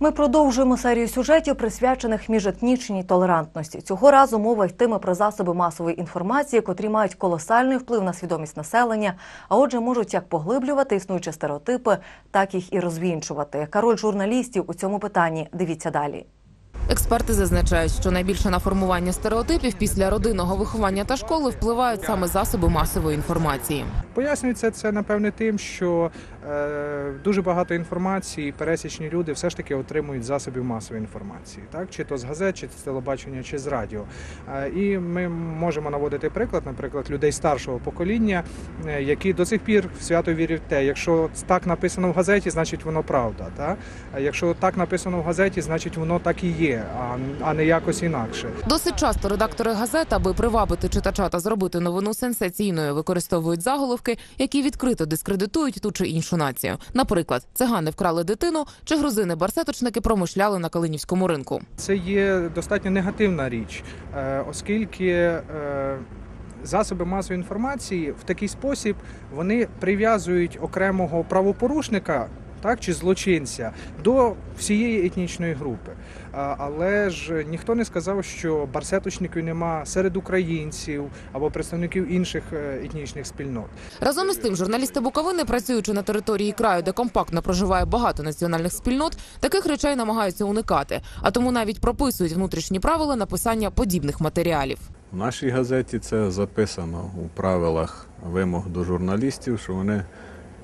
Ми продовжуємо серію сюжетів, присвячених міжетнічній толерантності. Цього разу мова йтиме про засоби масової інформації, котрі мають колосальний вплив на свідомість населення, а отже, можуть як поглиблювати існуючі стереотипи, так їх і розвінчувати. Яка роль журналістів у цьому питанні? Дивіться далі. Експерти зазначають, що найбільше на формування стереотипів після родинного виховання та школи впливають саме засоби масової інформації. Пояснюється це напевне тим, що дуже багато інформації пересічні люди все ж таки отримують засобів масової інформації, так чи то з газет, чи з телебачення, чи з радіо. Е, і ми можемо наводити приклад, наприклад, людей старшого покоління, е, які до сих пір свято вірять в те, якщо так написано в газеті, значить воно правда. Та? А якщо так написано в газеті, значить воно так і є, а не якось інакше. Досить часто редактори газет, аби привабити читача та зробити новину сенсаційною, використовують заголовки, які відкрито дискредитують ту чи іншу націю. Наприклад, цигани вкрали дитину, чи грузини-барсеточники промишляли на Калинівському ринку. Це є достатньо негативна річ, е, оскільки е, засоби масової інформації в такий спосіб вони прив'язують окремого правопорушника. Так, чи злочинця до всієї етнічної групи. Але ж ніхто не сказав, що барсеточників нема серед українців або представників інших е, етнічних спільнот. Разом із тим, журналісти Буковини, працюючи на території краю, де компактно проживає багато національних спільнот, таких речей намагаються уникати, а тому навіть прописують внутрішні правила написання подібних матеріалів. В нашій газеті це записано у правилах вимог до журналістів, що вони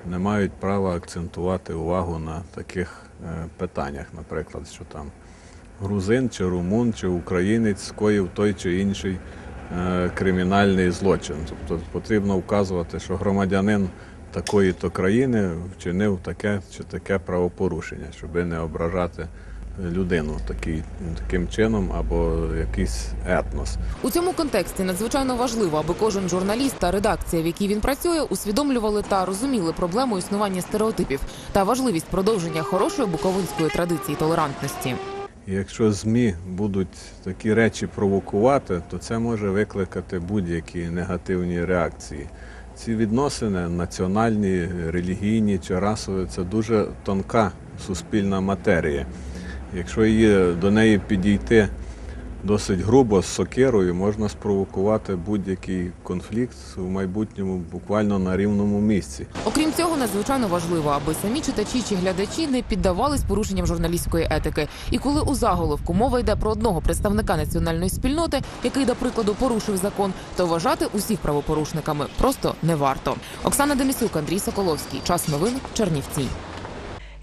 не мають права акцентувати увагу на таких е, питаннях, наприклад, що там грузин чи румун чи українець скоїв той чи інший е, кримінальний злочин. Тобто потрібно вказувати, що громадянин такої-то країни вчинив таке чи таке правопорушення, щоб не ображати людину такий, таким чином або якийсь етнос. У цьому контексті надзвичайно важливо, аби кожен журналіст та редакція, в якій він працює, усвідомлювали та розуміли проблему існування стереотипів та важливість продовження хорошої буковинської традиції толерантності. Якщо ЗМІ будуть такі речі провокувати, то це може викликати будь-які негативні реакції. Ці відносини національні, релігійні чи расові це дуже тонка суспільна матерія. Якщо її до неї підійти досить грубо з сокирою, можна спровокувати будь-який конфлікт в майбутньому буквально на рівному місці. Окрім цього, надзвичайно важливо, аби самі читачі чи глядачі не піддавались порушенням журналістської етики. І коли у заголовку мова йде про одного представника національної спільноти, який, до прикладу, порушив закон, то вважати усіх правопорушниками просто не варто. Оксана Денисюк, Андрій Соколовський. Час новин Чернівці.